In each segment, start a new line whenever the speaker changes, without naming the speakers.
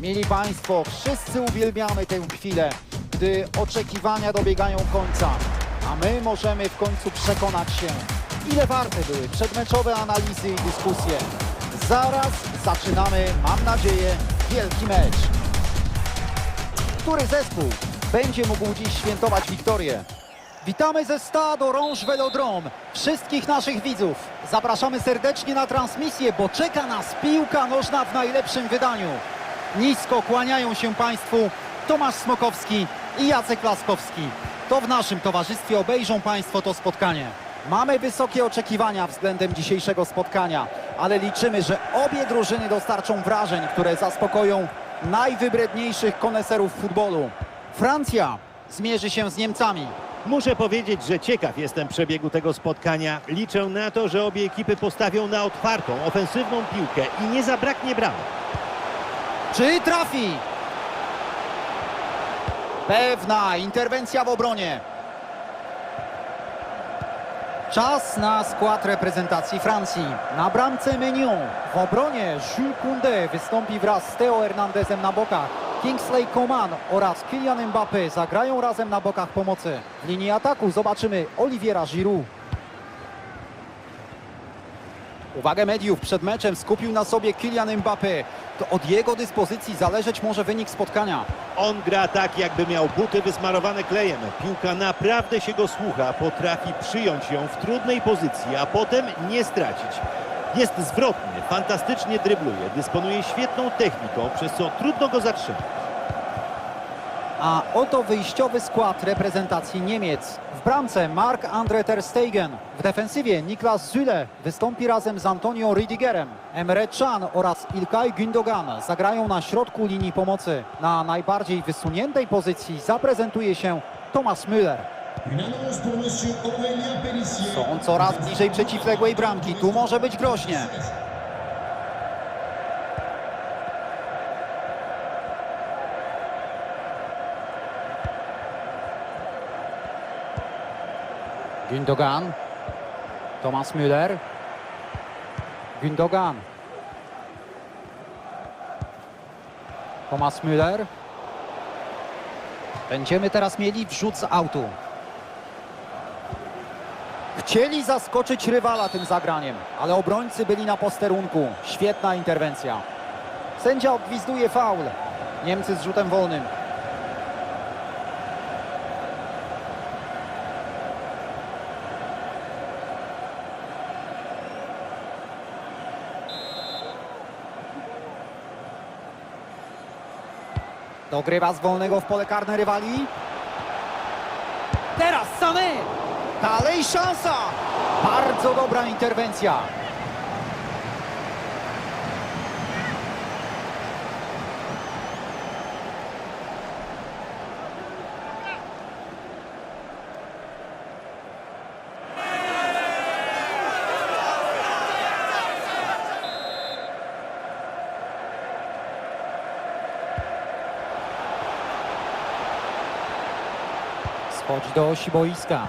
Mieli Państwo, wszyscy uwielbiamy tę chwilę, gdy oczekiwania dobiegają końca, a my możemy w końcu przekonać się, ile warte były przedmeczowe analizy i dyskusje. Zaraz zaczynamy, mam nadzieję, wielki mecz. Który zespół będzie mógł dziś świętować wiktorię? Witamy ze Stade Orange Velodrome. Wszystkich naszych widzów zapraszamy serdecznie na transmisję, bo czeka nas piłka nożna w najlepszym wydaniu. Nisko kłaniają się Państwu Tomasz Smokowski i Jacek Laskowski. To w naszym towarzystwie obejrzą Państwo to spotkanie. Mamy wysokie oczekiwania względem dzisiejszego spotkania, ale liczymy, że obie drużyny dostarczą wrażeń, które zaspokoją najwybredniejszych koneserów futbolu. Francja zmierzy się z Niemcami.
Muszę powiedzieć, że ciekaw jestem przebiegu tego spotkania. Liczę na to, że obie ekipy postawią na otwartą, ofensywną piłkę i nie zabraknie bramek.
Czy trafi? Pewna interwencja w obronie. Czas na skład reprezentacji Francji. Na bramce Menion. W obronie Jules Koundé wystąpi wraz z Theo Hernandezem na bokach. Kingsley Coman oraz Kylian Mbappé zagrają razem na bokach pomocy. W linii ataku zobaczymy Oliviera Giroud. Uwagę mediów przed meczem skupił na sobie Kylian Mbappé. To od jego dyspozycji zależeć może wynik spotkania.
On gra tak, jakby miał buty wysmarowane klejem. Piłka naprawdę się go słucha, potrafi przyjąć ją w trudnej pozycji, a potem nie stracić. Jest zwrotny, fantastycznie drybluje, dysponuje świetną techniką, przez co trudno go zatrzymać.
A oto wyjściowy skład reprezentacji Niemiec. W bramce Marc-André Ter Stegen. W defensywie Niklas Süle wystąpi razem z Antonio Rüdigerem. Emre Can oraz Ilkay Gündogan zagrają na środku linii pomocy. Na najbardziej wysuniętej pozycji zaprezentuje się Thomas Müller. Są coraz bliżej przeciwległej bramki. Tu może być groźnie. Gündogan. Thomas Müller. Gündogan. Thomas Müller. Będziemy teraz mieli wrzut z autu. Chcieli zaskoczyć rywala tym zagraniem, ale obrońcy byli na posterunku. Świetna interwencja. Sędzia obgwizduje faul. Niemcy z rzutem wolnym. Dogrywa z wolnego w pole karne rywali. Teraz Sané! Dalej szansa! Bardzo dobra interwencja. Schodzi do osi boiska.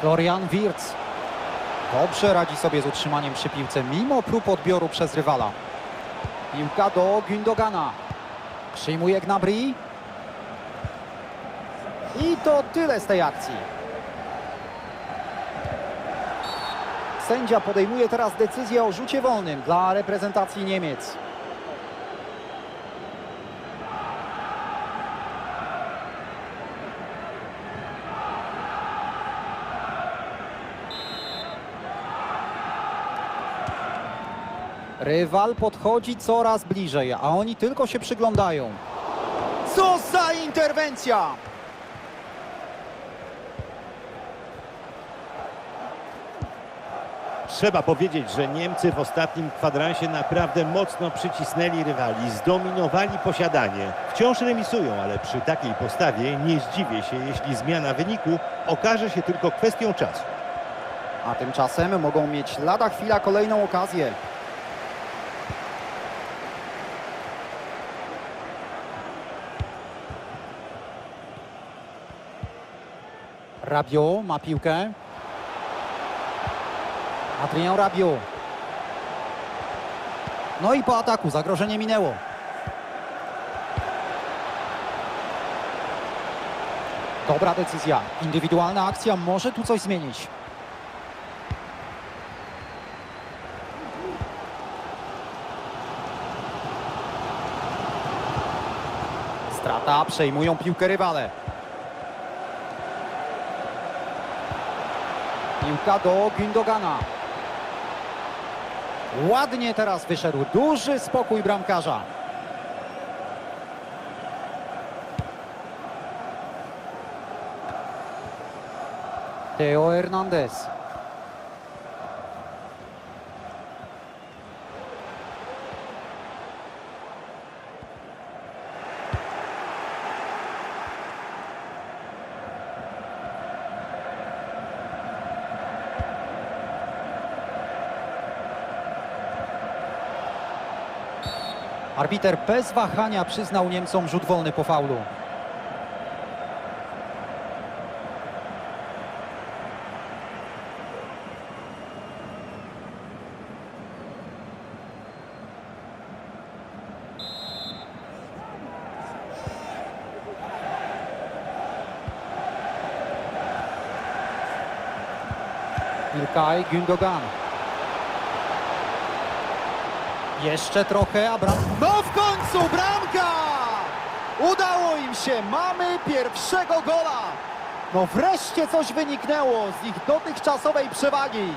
Florian Wirtz. Dobrze radzi sobie z utrzymaniem przy piłce, mimo prób odbioru przez rywala. Piłka do Gündogana. Przyjmuje Gnabry. I to tyle z tej akcji. Sędzia podejmuje teraz decyzję o rzucie wolnym dla reprezentacji Niemiec. Rywal podchodzi coraz bliżej, a oni tylko się przyglądają. Co za interwencja!
Trzeba powiedzieć, że Niemcy w ostatnim kwadransie naprawdę mocno przycisnęli rywali, zdominowali posiadanie. Wciąż remisują, ale przy takiej postawie nie zdziwię się, jeśli zmiana wyniku okaże się tylko kwestią czasu.
A tymczasem mogą mieć lada chwila kolejną okazję. Rabiot ma piłkę. Adrien Rabiot. No i po ataku zagrożenie minęło. Dobra decyzja. Indywidualna akcja może tu coś zmienić. Strata, przejmują piłkę rywale. Piłka do Gündogana. Ładnie teraz wyszedł. Duży spokój bramkarza. Teo Hernandez. Arbiter bez wahania przyznał Niemcom rzut wolny po faulu. Ilkay Gündogan. Jeszcze trochę, a bram... No w końcu bramka! Udało im się, mamy pierwszego gola! No wreszcie coś wyniknęło z ich dotychczasowej przewagi.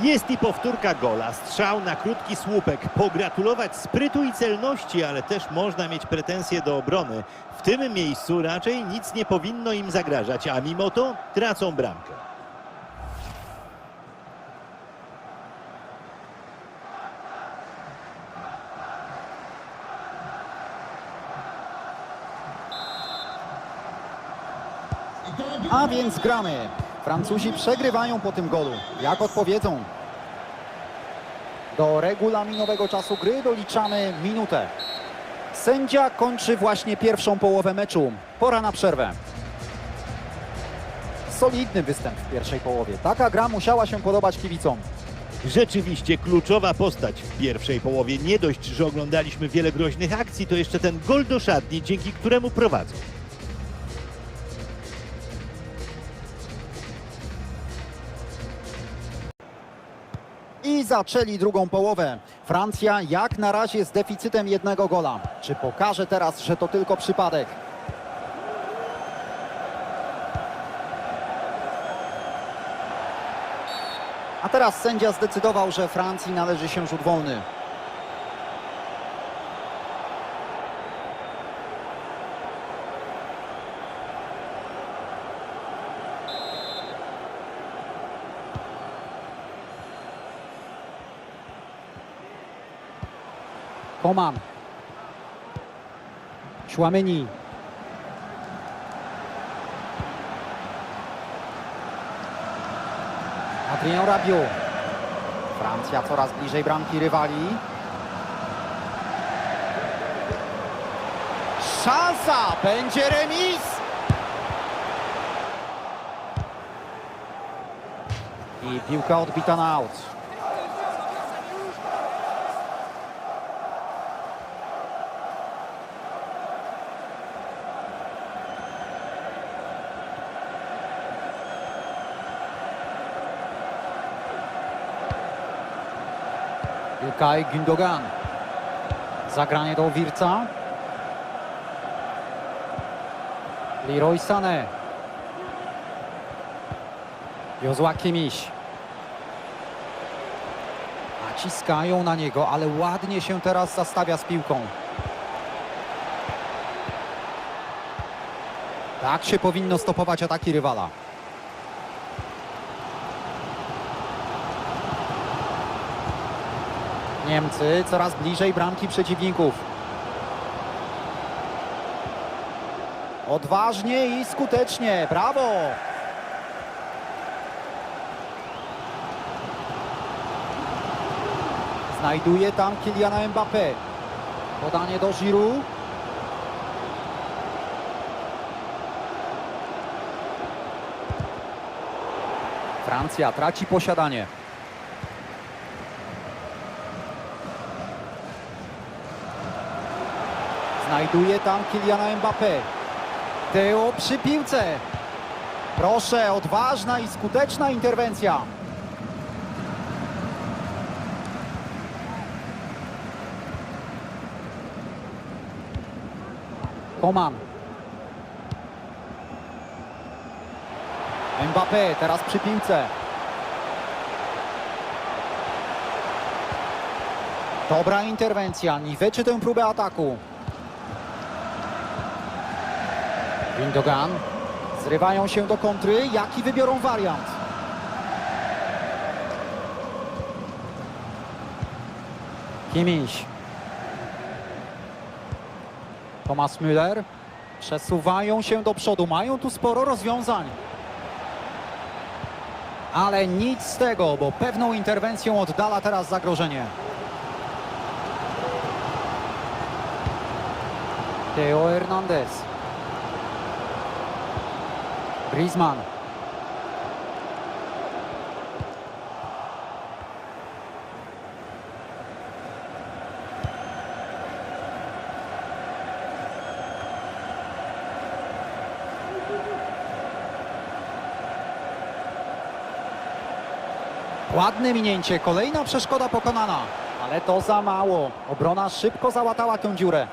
Jest i powtórka gola, strzał na krótki słupek. Pogratulować sprytu i celności, ale też można mieć pretensje do obrony. W tym miejscu raczej nic nie powinno im zagrażać, a mimo to tracą bramkę.
A więc gramy. Francuzi przegrywają po tym golu. Jak odpowiedzą? Do regulaminowego czasu gry doliczamy minutę. Sędzia kończy właśnie pierwszą połowę meczu. Pora na przerwę. Solidny występ w pierwszej połowie. Taka gra musiała się podobać kibicom.
Rzeczywiście kluczowa postać w pierwszej połowie. Nie dość, że oglądaliśmy wiele groźnych akcji, to jeszcze ten gol do szatni, dzięki któremu prowadzą.
I zaczęli drugą połowę. Francja jak na razie z deficytem jednego gola. Czy pokaże teraz, że to tylko przypadek? A teraz sędzia zdecydował, że Francji należy się rzut wolny. Koman. Chouameni. Adrien Rabiot. Francja coraz bliżej bramki rywali. Szansa! Będzie remis! I piłka odbita na aut. Ilkay Gündogan. Zagranie do Wirca. Leroy Sané. Jozła Kimiś. Naciskają na niego, ale ładnie się teraz zastawia z piłką. Tak się powinno stopować ataki rywala. Niemcy coraz bliżej bramki przeciwników. Odważnie i skutecznie. Brawo! Znajduje tam Kyliana Mbappé. Podanie do Giroud. Francja traci posiadanie. Znajduje tam Kyliana Mbappé. Teo przy piłce. Proszę, odważna i skuteczna interwencja. Koman. Mbappé teraz przy piłce. Dobra interwencja, niweczy tę próbę ataku. Gündogan. Zrywają się do kontry. Jaki wybiorą wariant? Kimmich. Thomas Müller. Przesuwają się do przodu. Mają tu sporo rozwiązań. Ale nic z tego, bo pewną interwencją oddala teraz zagrożenie. Theo Hernandez. Griezmann. Ładne minięcie, kolejna przeszkoda pokonana, ale to za mało. Obrona szybko załatała tę dziurę.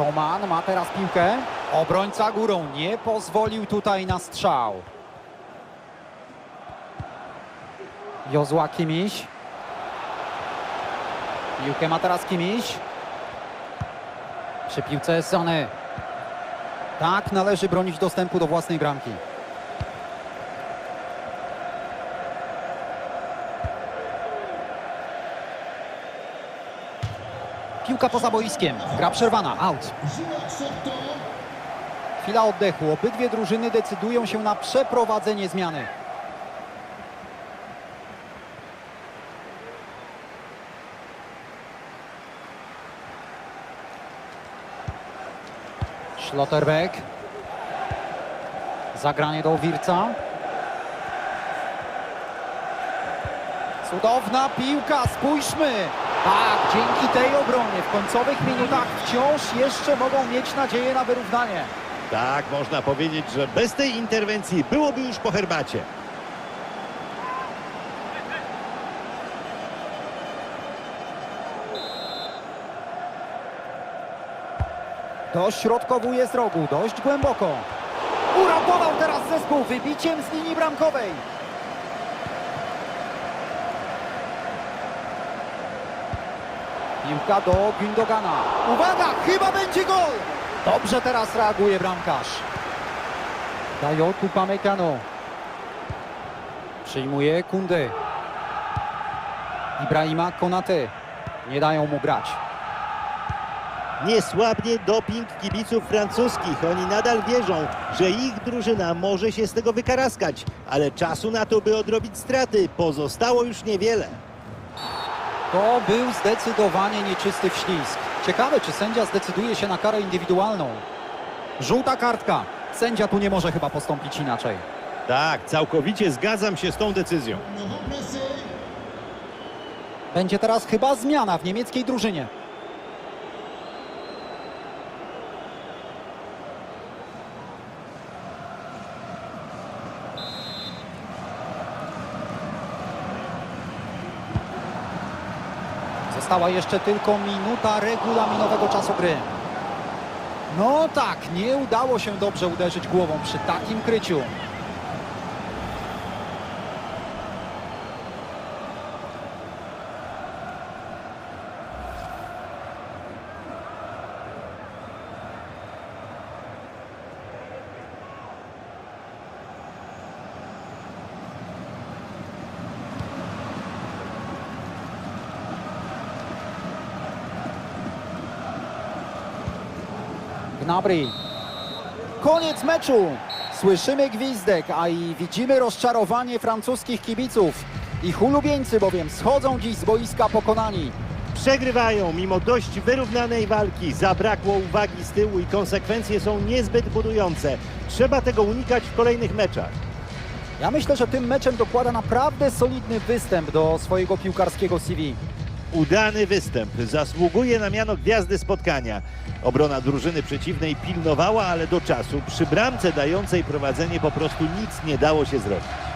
Koman ma teraz piłkę. Obrońca górą nie pozwolił tutaj na strzał. Jozła Kimiś. Piłkę ma teraz Kimiś. Przy piłce Sony. Tak należy bronić dostępu do własnej bramki. Piłka poza boiskiem. Gra przerwana. Out. Chwila oddechu. Obydwie drużyny decydują się na przeprowadzenie zmiany. Schlotterbeck. Zagranie do Wirca. Cudowna piłka, spójrzmy! Tak, dzięki tej obronie w końcowych minutach wciąż jeszcze mogą mieć nadzieję na wyrównanie.
Tak, można powiedzieć, że bez tej interwencji byłoby już po herbacie.
Dośrodkowuje z rogu, dość głęboko. Uratował teraz zespół wybiciem z linii bramkowej. Piłka do Gündogana. Uwaga, chyba będzie gol! Dobrze teraz reaguje bramkarz. Dają Upamecano. Przyjmuje Kunde. Ibrahima Konate. Nie dają mu grać.
Nie słabnie doping kibiców francuskich. Oni nadal wierzą, że ich drużyna może się z tego wykaraskać, ale czasu na to, by odrobić straty, pozostało już niewiele.
To był zdecydowanie nieczysty wślizg. Ciekawe, czy sędzia zdecyduje się na karę indywidualną. Żółta kartka. Sędzia tu nie może chyba postąpić inaczej.
Tak, całkowicie zgadzam się z tą decyzją.
Będzie teraz chyba zmiana w niemieckiej drużynie. Została jeszcze tylko minuta regulaminowego czasu gry. No tak, nie udało się dobrze uderzyć głową przy takim kryciu. Koniec meczu. Słyszymy gwizdek, a i widzimy rozczarowanie francuskich kibiców. Ich ulubieńcy bowiem schodzą dziś z boiska pokonani.
Przegrywają mimo dość wyrównanej walki. Zabrakło uwagi z tyłu i konsekwencje są niezbyt budujące. Trzeba tego unikać w kolejnych meczach.
Ja myślę, że tym meczem dokłada naprawdę solidny występ do swojego piłkarskiego CV.
Udany występ zasługuje na miano gwiazdy spotkania. Obrona drużyny przeciwnej pilnowała, ale do czasu przy bramce dającej prowadzenie po prostu nic nie dało się zrobić.